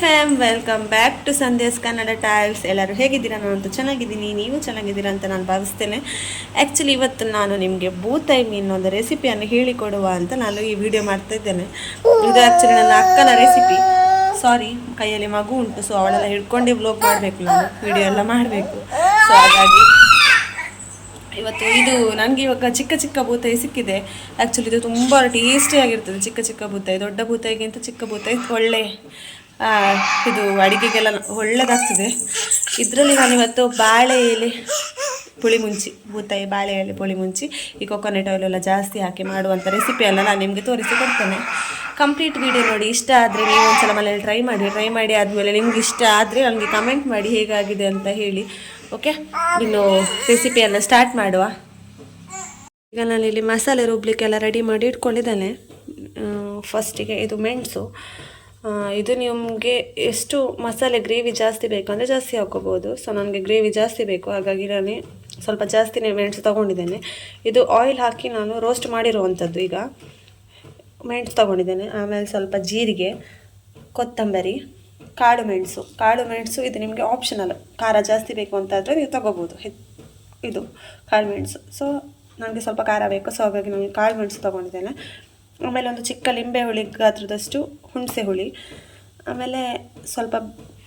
Fam welcome back to Sandesh Kannada tiles ಎಲ್ಲರೂ ಹೇಗಿದ್ದೀರಾ? ನಾನಂತೂ ಚೆನ್ನಾಗಿದ್ದೀನಿ. ನೀವು ಚೆನ್ನಾಗಿದ್ದೀರಾ ಅಂತ ನಾನು ಭಾವಿಸ್ತೇನೆ. ಆ್ಯಕ್ಚುಲಿ ಇವತ್ತು ನಾನು ನಿಮಗೆ ಬೂತಾಯಿ ಒಂದು ರೆಸಿಪಿಯನ್ನು ಹೇಳಿಕೊಡುವ ಅಂತ ನಾನು ಈ ವಿಡಿಯೋ ಮಾಡ್ತಾ ಇದ್ದೇನೆ. ಇದು ಆ್ಯಕ್ಚುಲಿ ನನ್ನ ಅಕ್ಕನ ರೆಸಿಪಿ ಸಾರಿ ಕೈಯಲ್ಲಿ ಮಗು ಉಂಟು ಸೊ ಅವಳೆಲ್ಲ ಹಿಡ್ಕೊಂಡೇ ವ್ಲೋಗ್ ಮಾಡಬೇಕು ನಾನು. ವಿಡಿಯೋ ಎಲ್ಲ ಮಾಡಬೇಕು. ಸೊ ಹಾಗಾಗಿ ಇವತ್ತು ಇದು ನನಗೆ ಇವಾಗ ಚಿಕ್ಕ ಚಿಕ್ಕ ಬೂತಾಯಿ ಸಿಕ್ಕಿದೆ. ಆ್ಯಕ್ಚುಲಿ ಇದು ತುಂಬ ಟೇಸ್ಟಿಯಾಗಿರ್ತದೆ ಚಿಕ್ಕ ಚಿಕ್ಕ ಬೂತಾಯಿ ದೊಡ್ಡ ಬೂತಾಯಿಗಿಂತ ಚಿಕ್ಕ ಬೂತಾಯಿ ಒಳ್ಳೆ. ಇದು ಅಡುಗೆಗೆಲ್ಲ ಒಳ್ಳೇದಾಗ್ತದೆ. ಇದರಲ್ಲಿ ನಾನಿವತ್ತು ಬಾಳೆ ಎಲೆ ಪುಳಿ ಮುಂಚಿ ಬೂತಾಯಿ ಬಾಳೆ ಎಲೆ ಪುಳಿ ಮುಂಚಿ, ಈ ಕೊಕೊನೆಟ್ ಆಯಿಲ್ ಎಲ್ಲ ಜಾಸ್ತಿ ಹಾಕಿ ಮಾಡುವಂಥ ರೆಸಿಪಿ ಎಲ್ಲ ನಾನು ನಿಮಗೆ ತೋರಿಸಿ ಕೊಡ್ತೇನೆ. ಕಂಪ್ಲೀಟ್ ವಿಡಿಯೋ ನೋಡಿ, ಇಷ್ಟ ಆದರೆ ನೀವು ಒಂದ್ಸಲ ಮನೇಲಿ ಟ್ರೈ ಮಾಡಿ ಟ್ರೈ ಮಾಡಿ ಆದಮೇಲೆ ನಿಮ್ಗೆ ಇಷ್ಟ ಆದರೆ ನನಗೆ ಕಮೆಂಟ್ ಮಾಡಿ ಹೇಗಾಗಿದೆ ಅಂತ ಹೇಳಿ ಓಕೆ ಇನ್ನು ರೆಸಿಪಿಯನ್ನು ಸ್ಟಾರ್ಟ್ ಮಾಡುವ. ಈಗ ನಾನು ಇಲ್ಲಿ ಮಸಾಲೆ ರುಬ್ಲಿಕ್ಕೆಲ್ಲ ರೆಡಿ ಮಾಡಿ ಇಟ್ಕೊಂಡಿದ್ದೇನೆ. ಫಸ್ಟಿಗೆ ಇದು ಮೆಣಸು. ಇದು ನಿಮಗೆ ಎಷ್ಟು ಮಸಾಲೆ ಗ್ರೇವಿ ಜಾಸ್ತಿ ಬೇಕು ಅಂದರೆ ಜಾಸ್ತಿ ಹಾಕೋಬೋದು. ಸೊ ನನಗೆ ಗ್ರೇವಿ ಜಾಸ್ತಿ ಬೇಕು. ಹಾಗಾಗಿ ನಾನು ಸ್ವಲ್ಪ ಜಾಸ್ತಿನೇ ಮೆಣಸು ತೊಗೊಂಡಿದ್ದೇನೆ. ಇದು ಆಯಿಲ್ ಹಾಕಿ ನಾನು ರೋಸ್ಟ್ ಮಾಡಿರುವಂಥದ್ದು ಈಗ. ಮೆಣಸು ತೊಗೊಂಡಿದ್ದೇನೆ. ಆಮೇಲೆ ಸ್ವಲ್ಪ ಜೀರಿಗೆ, ಕೊತ್ತಂಬರಿ, ಕಾಳು ಮೆಣಸು. ಕಾಳು ಮೆಣಸು ಇದು ನಿಮಗೆ ಆಪ್ಷನಲ್ ಖಾರ ಜಾಸ್ತಿ ಬೇಕು ಅಂತಾದರೆ ನೀವು ತೊಗೋಬೋದು. ಹೆ ಇದು ಕಾಳು ಮೆಣಸು. ಸೊ ನನಗೆ ಸ್ವಲ್ಪ ಖಾರ ಬೇಕು. ಸೊ ಹಾಗಾಗಿ ನಾನು ಕಾಳು ಮೆಣಸು ತೊಗೊಂಡಿದ್ದೇನೆ. ಆಮೇಲೆ ಒಂದು ಚಿಕ್ಕ ಲಿಂಬೆ ಹುಳಿ ಗಾತ್ರದಷ್ಟು ಹುಣಸೆ ಹುಳಿ, ಆಮೇಲೆ ಸ್ವಲ್ಪ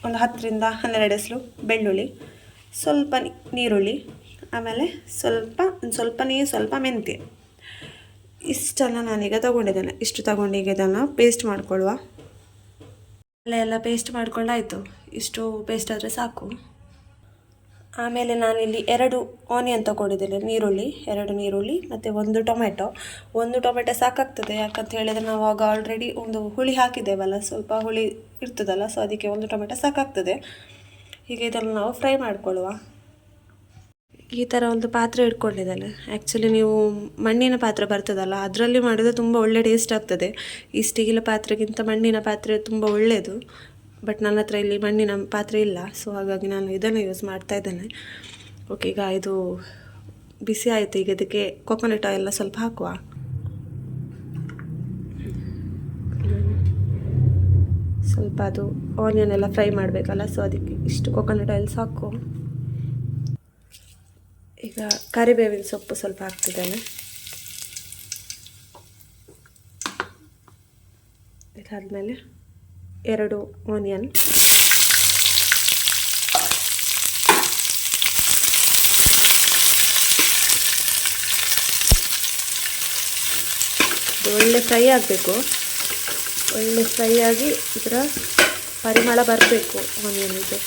ಒಂದು ಹತ್ತರಿಂದ ಹನ್ನೆರಡು ಎಸಲು ಬೆಳ್ಳುಳ್ಳಿ, ಸ್ವಲ್ಪ ನೀರುಳ್ಳಿ, ಆಮೇಲೆ ಸ್ವಲ್ಪ, ಒಂದು ಸ್ವಲ್ಪ ನೀರು, ಸ್ವಲ್ಪ ಮೆಂತ್ಯೆ. ಇಷ್ಟೆಲ್ಲ ನಾನೀಗ ತೊಗೊಂಡಿದ್ದೇನೆ. ಇಷ್ಟು ತಗೊಂಡು ಈಗ ಇದನ್ನು ಪೇಸ್ಟ್ ಮಾಡ್ಕೊಳ್ಳುವ. ಎಲ್ಲ ಪೇಸ್ಟ್ ಮಾಡ್ಕೊಂಡಾಯಿತು. ಇಷ್ಟು ಪೇಸ್ಟ್ ಆದರೆ ಸಾಕು. ಆಮೇಲೆ ನಾನಿಲ್ಲಿ ಎರಡು ಆನಿಯನ್ ತಗೊಂಡಿದ್ದೇನೆ, ನೀರುಳ್ಳಿ, ಎರಡು ನೀರುಳ್ಳಿ ಮತ್ತು ಒಂದು ಟೊಮೆಟೊ. ಒಂದು ಟೊಮೆಟೊ ಸಾಕಾಗ್ತದೆ, ಯಾಕಂತ ಹೇಳಿದರೆ ನಾವು ಆಗ ಆಲ್ರೆಡಿ ಒಂದು ಹುಳಿ ಹಾಕಿದ್ದೇವಲ್ಲ, ಸ್ವಲ್ಪ ಹುಳಿ ಇರ್ತದಲ್ಲ ಸೊ ಅದಕ್ಕೆ ಒಂದು ಟೊಮೆಟೊ ಸಾಕಾಗ್ತದೆ. ಹೀಗೆ ಇದನ್ನು ನಾವು ಫ್ರೈ ಮಾಡಿಕೊಳ್ಳುವ. ಈ ಥರ ಒಂದು ಪಾತ್ರೆ ಇಟ್ಕೊಂಡಿದ್ದೇನೆ. ಆ್ಯಕ್ಚುಲಿ ನೀವು ಮಣ್ಣಿನ ಪಾತ್ರೆ ಬರ್ತದಲ್ಲ, ಅದರಲ್ಲಿ ಮಾಡಿದ್ರೆ ತುಂಬ ಒಳ್ಳೆ ಟೇಸ್ಟ್ ಆಗ್ತದೆ. ಈ ಸ್ಟೀಲ್ ಪಾತ್ರೆಗಿಂತ ಮಣ್ಣಿನ ಪಾತ್ರೆ ತುಂಬ ಒಳ್ಳೆಯದು ಬಟ್ ನನ್ನ ಹತ್ರ ಇಲ್ಲಿ ಮಣ್ಣಿನ ಪಾತ್ರೆ ಇಲ್ಲ. ಸೊ ಹಾಗಾಗಿ ನಾನು ಇದನ್ನು ಯೂಸ್ ಮಾಡ್ತಾ ಇದ್ದೇನೆ. ಓಕೆ ಈಗ ಇದು ಬಿಸಿ ಆಯಿತು. ಈಗ ಇದಕ್ಕೆ ಕೊಕೊನಟ್ ಆಯಿಲ್ನ ಸ್ವಲ್ಪ ಹಾಕುವ. ಸ್ವಲ್ಪ ಅದು ಆನಿಯನ್ ಎಲ್ಲ ಫ್ರೈ ಮಾಡಬೇಕಲ್ಲ ಸೊ ಅದಕ್ಕೆ ಇಷ್ಟು ಕೊಕೊನಟ್ ಆಯಿಲ್ ಸಾಕು ಈಗ ಕರಿಬೇವಿನ ಸೊಪ್ಪು ಸ್ವಲ್ಪ ಹಾಕ್ತಿದ್ದೇನೆ. ಇದಾದಮೇಲೆ ಎರಡು ಆನಿಯನ್ ಒಳ್ಳೆ ಫ್ರೈ ಆಗಬೇಕು. ಒಳ್ಳೆ ಫ್ರೈ ಆಗಿ ಇದರ ಪರಿಮಳ ಬರಬೇಕು ಆನಿಯನ್ ಇದು.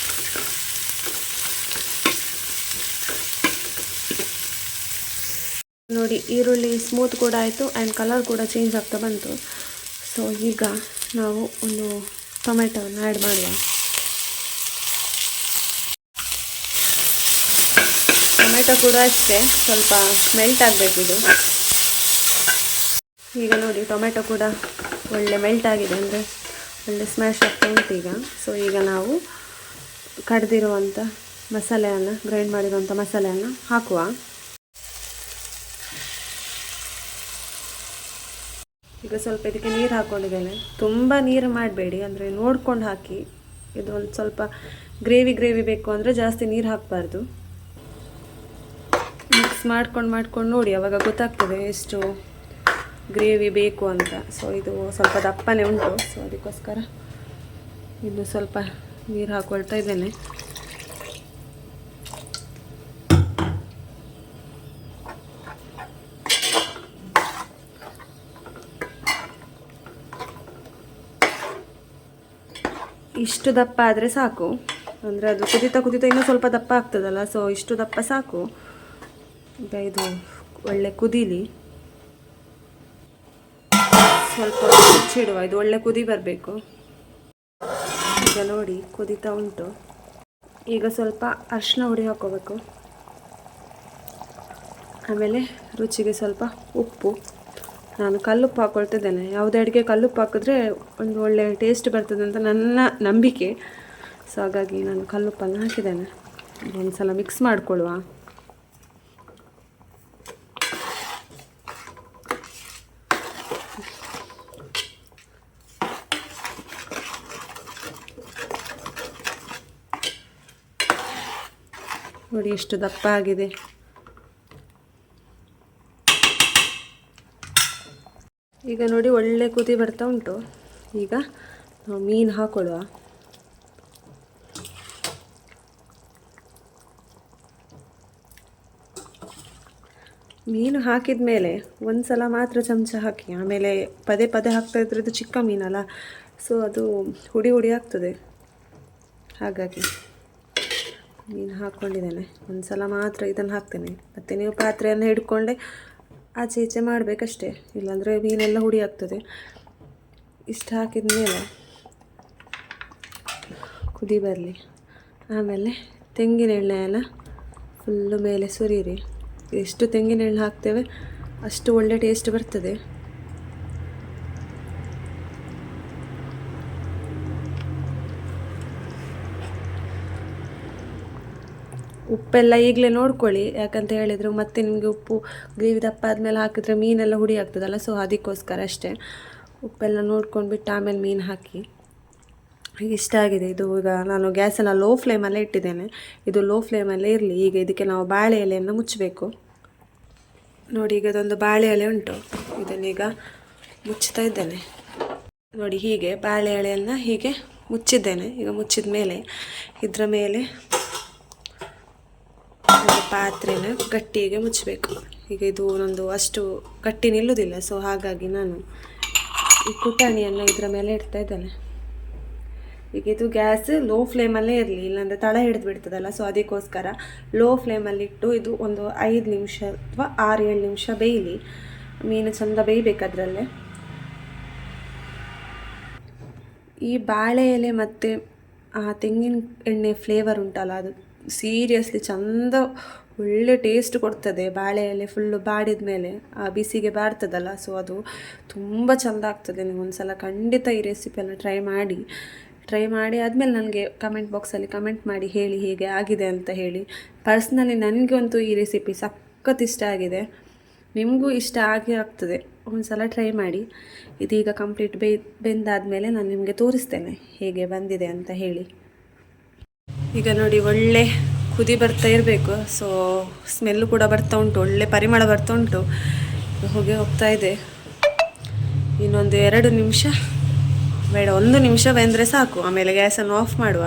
ನೋಡಿ, ಈರುಳ್ಳಿ ಸ್ಮೂತ್ ಕೂಡ ಆಯಿತು ಆ್ಯಂಡ್ ಕಲರ್ ಕೂಡ ಚೇಂಜ್ ಆಗ್ತಾ ಬಂತು. ಸೊ ಈಗ ನಾವು ಒಂದು ಟೊಮೆಟೊವನ್ನು ಆ್ಯಡ್ ಮಾಡುವ. ಟೊಮೆಟೊ ಕೂಡ ಅಷ್ಟೇ, ಸ್ವಲ್ಪ ಮೆಲ್ಟ್ ಆಗಬೇಕು ಇದು. ಈಗ ನೋಡಿ, ಟೊಮೆಟೊ ಕೂಡ ಒಳ್ಳೆ ಮೆಲ್ಟ್ ಆಗಿದೆ ಅಂದರೆ ಒಳ್ಳೆ ಸ್ಮ್ಯಾಶ್ ಆಗ್ತಾ ಉಂಟು ಈಗ. ಸೊ ಈಗ ನಾವು ಕಡ್ದಿರುವಂಥ ಮಸಾಲೆಯನ್ನು ಗ್ರೈಂಡ್ ಮಾಡಿರುವಂಥ ಮಸಾಲೆಯನ್ನು ಹಾಕುವ. ಈಗ ಸ್ವಲ್ಪ ಇದಕ್ಕೆ ನೀರು ಹಾಕ್ಕೊಂಡಿದ್ದೇನೆ ತುಂಬ ನೀರು ಮಾಡಬೇಡಿ, ಅಂದರೆ ನೋಡ್ಕೊಂಡು ಹಾಕಿ. ಇದು ಒಂದು ಸ್ವಲ್ಪ ಗ್ರೇವಿ ಗ್ರೇವಿ ಬೇಕು ಅಂದರೆ ಜಾಸ್ತಿ ನೀರು ಹಾಕಬಾರ್ದು. ಮಿಕ್ಸ್ ಮಾಡ್ಕೊಂಡು ಮಾಡ್ಕೊಂಡು ನೋಡಿ, ಅವಾಗ ಗೊತ್ತಾಗ್ತದೆ ಎಷ್ಟು ಗ್ರೇವಿ ಬೇಕು ಅಂತ. ಸೊ ಇದು ಸ್ವಲ್ಪ ದಪ್ಪನೇ ಉಂಟು. ಸೊ ಅದಕ್ಕೋಸ್ಕರ ಇನ್ನು ಸ್ವಲ್ಪ ನೀರು ಹಾಕ್ಕೊಳ್ತಾ ಇದ್ದೇನೆ. ಇಷ್ಟು ದಪ್ಪ ಆದರೆ ಸಾಕು. ಅಂದರೆ ಅದು ಕುದಿತಾ ಕುದಿತಾ ಇನ್ನೂ ಸ್ವಲ್ಪ ದಪ್ಪ ಆಗ್ತದಲ್ಲ ಸೊ ಇಷ್ಟು ದಪ್ಪ ಸಾಕು. ಇದು ಒಳ್ಳೆ ಕುದೀಲಿ. ಸ್ವಲ್ಪ ಮುಚ್ಚಿಡುವ ಇದು ಒಳ್ಳೆ ಕುದಿ ಬರಬೇಕು. ಈಗ ನೋಡಿ, ಕುದೀತಾ ಉಂಟು. ಈಗ ಸ್ವಲ್ಪ ಅರಿಶಿನ ಹುಡಿ ಹಾಕೋಬೇಕು. ಆಮೇಲೆ ರುಚಿಗೆ ಸ್ವಲ್ಪ ಉಪ್ಪು. ನಾನು ಕಲ್ಲುಪ್ಪು ಹಾಕ್ಕೊಳ್ತಿದ್ದೇನೆ ಯಾವುದೇ ಅಡುಗೆ ಕಲ್ಲುಪ್ಪು ಹಾಕಿದ್ರೆ ಒಂದು ಒಳ್ಳೆಯ ಟೇಸ್ಟ್ ಬರ್ತದೆ ಅಂತ ನನ್ನ ನಂಬಿಕೆ. ಸೊ ಹಾಗಾಗಿ ನಾನು ಕಲ್ಲುಪ್ಪನ್ನು ಹಾಕಿದ್ದೇನೆ. ಒಂದು ಸಲ ಮಿಕ್ಸ್ ಮಾಡಿಕೊಳ್ಳುವ. ನೋಡಿ ಎಷ್ಟು ದಪ್ಪ ಆಗಿದೆ. ಈಗ ನೋಡಿ ಒಳ್ಳೆ ಕುದಿ ಬರ್ತಾ ಉಂಟು. ಈಗ ನಾವು ಮೀನು ಹಾಕೊಳ್ಳುವ. ಮೀನು ಹಾಕಿದ ಮೇಲೆ ಒಂದು ಸಲ ಮಾತ್ರ ಚಮಚ ಹಾಕಿ, ಆಮೇಲೆ ಪದೇ ಪದೇ ಹಾಕ್ತಾ ಇದ್ರೆ ಇದು ಚಿಕ್ಕ ಮೀನಲ್ಲ ಸೊ ಅದು ಹುಡಿ ಹುಡಿ ಆಗ್ತದೆ. ಹಾಗಾಗಿ ಮೀನು ಹಾಕ್ಕೊಂಡಿದ್ದೇನೆ ಒಂದು ಸಲ ಮಾತ್ರ ಇದನ್ನು ಹಾಕ್ತೇನೆ. ಮತ್ತು ನೀವು ಪಾತ್ರೆಯನ್ನು ಹಿಡ್ಕೊಂಡೆ ಆಚೆ ಈಚೆ ಮಾಡಬೇಕಷ್ಟೇ. ಇಲ್ಲಾಂದರೆ ಮೀನೆಲ್ಲ ಹುಡಿ ಆಗ್ತದೆ. ಇಷ್ಟು ಹಾಕಿದ ಮೇಲೆ ಕುದಿ ಬರಲಿ. ಆಮೇಲೆ ತೆಂಗಿನ ಎಣ್ಣೆ ಎಲ್ಲ ಫುಲ್ಲು ಮೇಲೆ ಸುರೀರಿ. ಎಷ್ಟು ತೆಂಗಿನ ಎಣ್ಣೆ ಹಾಕ್ತೇವೆ ಅಷ್ಟು ಒಳ್ಳೆ ಟೇಸ್ಟ್ ಬರ್ತದೆ. ಉಪ್ಪೆಲ್ಲ ಈಗಲೇ ನೋಡ್ಕೊಳ್ಳಿ, ಯಾಕಂತ ಹೇಳಿದರೆ ಮತ್ತೆ ನಿಮಗೆ ಉಪ್ಪು ಗ್ರೇವಿ ದಪ್ಪ ಆದಮೇಲೆ ಹಾಕಿದರೆ ಮೀನೆಲ್ಲ ಹುಡಿ ಆಗ್ತದಲ್ಲ ಸೊ ಅದಕ್ಕೋಸ್ಕರ ಅಷ್ಟೇ. ಉಪ್ಪೆಲ್ಲ ನೋಡ್ಕೊಂಡು ಬಿಟ್ಟು ಆಮೇಲೆ ಮೀನು ಹಾಕಿ. ಇಷ್ಟ ಆಗಿದೆ, ಇದು ಈಗ ನಾನು ಗ್ಯಾಸನ್ನು ಲೋ ಫ್ಲೇಮಲ್ಲೇ ಇಟ್ಟಿದ್ದೇನೆ. ಇದು ಲೋ ಫ್ಲೇಮಲ್ಲೇ ಇರಲಿ, ಈಗ ಇದಕ್ಕೆ ನಾವು ಬಾಳೆ ಎಲೆಯನ್ನು ಮುಚ್ಚಬೇಕು. ನೋಡಿ, ಈಗ ಅದೊಂದು ಬಾಳೆ ಎಲೆ ಉಂಟು ಇದನ್ನೀಗ ಮುಚ್ಚುತ್ತಾ ಇದ್ದೇನೆ. ನೋಡಿ, ಹೀಗೆ ಬಾಳೆ ಎಳೆಯನ್ನು ಹೀಗೆ ಮುಚ್ಚಿದ್ದೇನೆ, ಈಗ ಮುಚ್ಚಿದ ಮೇಲೆ ಇದರ ಮೇಲೆ ಪಾತ್ರೆನ ಗಟ್ಟಿಗೆ ಮುಚ್ಚಬೇಕು. ಈಗ ಇದು ನಂದು ಅಷ್ಟು ಗಟ್ಟಿ ನಿಲ್ಲುವುದಿಲ್ಲ ಸೊ ಹಾಗಾಗಿ ನಾನು ಈ ಕುಟಾಣಿಯನ್ನು ಇದರ ಮೇಲೆ ಇಡ್ತಾ ಇದ್ದೇನೆ. ಈಗ ಇದು ಗ್ಯಾಸ್ ಲೋ ಫ್ಲೇಮಲ್ಲೇ ಇರಲಿ, ಇಲ್ಲಾಂದರೆ ತಳ ಹಿಡಿದು ಬಿಡ್ತದಲ್ಲ ಸೊ ಅದಕ್ಕೋಸ್ಕರ ಲೋ ಫ್ಲೇಮಲ್ಲಿಟ್ಟು ಇದು ಒಂದು ಐದು ನಿಮಿಷ ಅಥವಾ ಆರು ಏಳು ನಿಮಿಷ ಬೇಯಲಿ. ಮೀನು ಚಂದ ಬೇಯಬೇಕು ಅದರಲ್ಲೇ. ಈ ಬಾಳೆ ಎಲೆ ಮತ್ತು ಆ ತೆಂಗಿನ ಎಣ್ಣೆ ಫ್ಲೇವರ್ ಉಂಟಲ್ಲ ಅದು. ಸೀರಿಯಸ್ಲಿ ಚಂದ ಒಳ್ಳೆ ಟೇಸ್ಟ್ ಕೊಡ್ತದೆ ಬಾಳೆ ಎಲೆ ಫುಲ್ಲು ಬಾಡಿದ ಮೇಲೆ. ಆ ಬಿಸಿಗೆ ಬಾರ್ತದಲ್ಲ ಸೊ ಅದು ತುಂಬ ಚೆಂದ ಆಗ್ತದೆ. ನೀವು ಒಂದ್ಸಲ ಖಂಡಿತ ಈ ರೆಸಿಪಿಯನ್ನು ಟ್ರೈ ಮಾಡಿ. ಟ್ರೈ ಮಾಡಿ ಆದಮೇಲೆ ನನಗೆ ಕಮೆಂಟ್ ಬಾಕ್ಸಲ್ಲಿ ಕಮೆಂಟ್ ಮಾಡಿ ಹೇಳಿ ಹೇಗೆ ಆಗಿದೆ ಅಂತ ಹೇಳಿ. ಪರ್ಸ್ನಲಿ ನನಗಂತೂ ಈ ರೆಸಿಪಿ ಸಖತ್ ಇಷ್ಟ ಆಗಿದೆ. ನಿಮಗೂ ಇಷ್ಟ ಆಗಿ ಆಗ್ತದೆ. ಒಂದು ಸಲ ಟ್ರೈ ಮಾಡಿ. ಇದೀಗ ಕಂಪ್ಲೀಟ್ ಬೇ, ಬೆಂದಾದಮೇಲೆ ನಾನು ನಿಮಗೆ ತೋರಿಸ್ತೇನೆ ಹೇಗೆ ಬಂದಿದೆ ಅಂತ ಹೇಳಿ. ಈಗ ನೋಡಿ ಒಳ್ಳೆ ಕುದಿ ಬರ್ತಾ ಇರಬೇಕು. ಸೊ ಸ್ಮೆಲ್ ಕೂಡ ಬರ್ತಾ ಉಂಟು, ಒಳ್ಳೆ ಪರಿಮಳ ಬರ್ತಾ ಉಂಟು. ಹೋಗಿ ಹೋಗ್ತಾ ಇದೆ. ಇನ್ನೊಂದು ಎರಡು ನಿಮಿಷ. ಬೇಡ, ಒಂದು ನಿಮಿಷ ಬಂದರೆ ಸಾಕು. ಆಮೇಲೆ ಗ್ಯಾಸನ್ನು ಆಫ್ ಮಾಡುವ.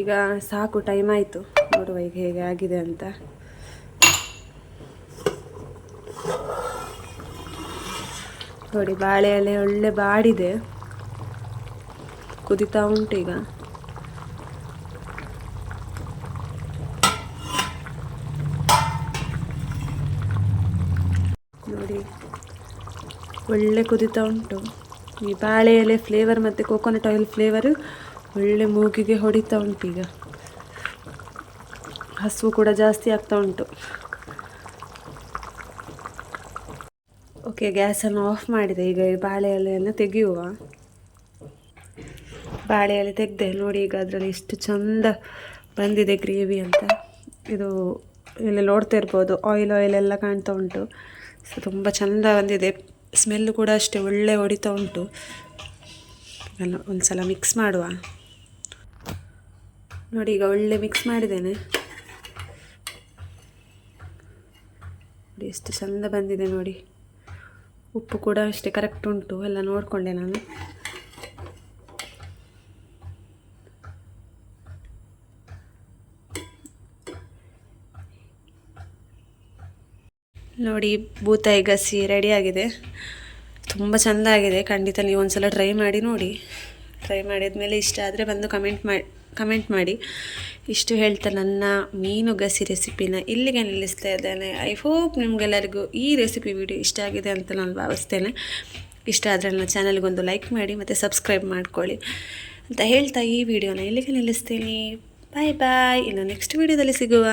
ಈಗ ಸಾಕು ಟೈಮ್ ಆಯಿತು. ನೋಡುವ ಈಗ ಹೇಗೆ ಆಗಿದೆ ಅಂತ. ನೋಡಿ, ಬಾಳೆ ಎಲೆ ಒಳ್ಳೆ ಬಾಡಿದೆ. ಕುದಿತಾ ಉಂಟು ಈಗ. ನೋಡಿ, ಒಳ್ಳೆ ಕುದಿತಾ ಉಂಟು. ಈ ಬಾಳೆ ಎಲೆ ಫ್ಲೇವರ್ ಮತ್ತು ಕೋಕೋನಟ್ ಆಯಿಲ್ ಫ್ಲೇವರು ಒಳ್ಳೆ ಮೂಗಿಗೆ ಹೊಡಿತಾ ಉಂಟು ಈಗ. ಹಸುವು ಕೂಡ ಜಾಸ್ತಿ ಆಗ್ತಾ ಉಂಟು. ಓಕೆ ಗ್ಯಾಸನ್ನು ಆಫ್ ಮಾಡಿದೆ. ಈಗ ಈ ಬಾಳೆ ಎಲೆಯನ್ನು ತೆಗೆಯುವ. ಬಾಳೆ ಎಲೆ ತೆಗೆದೆ ನೋಡಿ ಈಗ ಅದರಲ್ಲಿ ಎಷ್ಟು ಚಂದ ಬಂದಿದೆ ಗ್ರೇವಿ ಅಂತ. ಇದು ಇಲ್ಲಿ ನೋಡ್ತಾ ಇರ್ಬೋದು ಆಯಿಲ್ ಆಯಿಲ್ ಎಲ್ಲ ಕಾಣ್ತಾ ಉಂಟು. ಸೊ ತುಂಬ ಚಂದ ಬಂದಿದೆ. ಸ್ಮೆಲ್ ಕೂಡ ಅಷ್ಟೇ ಒಳ್ಳೆ ಹೊಡಿತಾ ಉಂಟು. ಎಲ್ಲ ಒಂದು ಸಲ ಮಿಕ್ಸ್ ಮಾಡುವ. ನೋಡಿ, ಈಗ ಒಳ್ಳೆ ಮಿಕ್ಸ್ ಮಾಡಿದ್ದೇನೆ. ನೋಡಿ, ಎಷ್ಟು ಚಂದ ಬಂದಿದೆ ನೋಡಿ. ಉಪ್ಪು ಕೂಡ ಅಷ್ಟೇ ಕರೆಕ್ಟ್ ಉಂಟು. ಎಲ್ಲ ನೋಡಿಕೊಂಡೆ ನಾನು. ನೋಡಿ ಬೂತಾಯಿ ಗಸಿ ರೆಡಿಯಾಗಿದೆ ತುಂಬ ಚೆಂದ ಆಗಿದೆ. ಖಂಡಿತ ನೀವು ಒಂದ್ಸಲ ಟ್ರೈ ಮಾಡಿ ನೋಡಿ. ಟ್ರೈ ಮಾಡಿದ ಮೇಲೆ ಇಷ್ಟ ಆದರೆ ಬಂದು ಕಮೆಂಟ್ ಮಾಡಿ ಕಮೆಂಟ್ ಮಾಡಿ. ಇಷ್ಟು ಹೇಳ್ತಾ ನನ್ನ ಮೀನು ಗಸಿ ರೆಸಿಪಿನ ಇಲ್ಲಿಗೆ ನಿಲ್ಲಿಸ್ತಾ ಇದ್ದೇನೆ. ಐ ಹೋಪ್ ನಿಮಗೆಲ್ಲರಿಗೂ ಈ ರೆಸಿಪಿ ವಿಡಿಯೋ ಇಷ್ಟ ಆಗಿದೆ ಅಂತ ನಾನು ಭಾವಿಸ್ತೇನೆ. ಇಷ್ಟ ಆದರೆ ನನ್ನ ಚಾನಲ್ಗೊಂದು ಲೈಕ್ ಮಾಡಿ ಮತ್ತು ಸಬ್ಸ್ಕ್ರೈಬ್ ಮಾಡ್ಕೊಳ್ಳಿ ಅಂತ ಹೇಳ್ತಾ ಈ ವಿಡಿಯೋನ ಇಲ್ಲಿಗೆ ನಿಲ್ಲಿಸ್ತೀನಿ. ಬಾಯ್ ಬಾಯ್ ಇನ್ನು ನೆಕ್ಸ್ಟ್ ವಿಡಿಯೋದಲ್ಲಿ ಸಿಗುವ.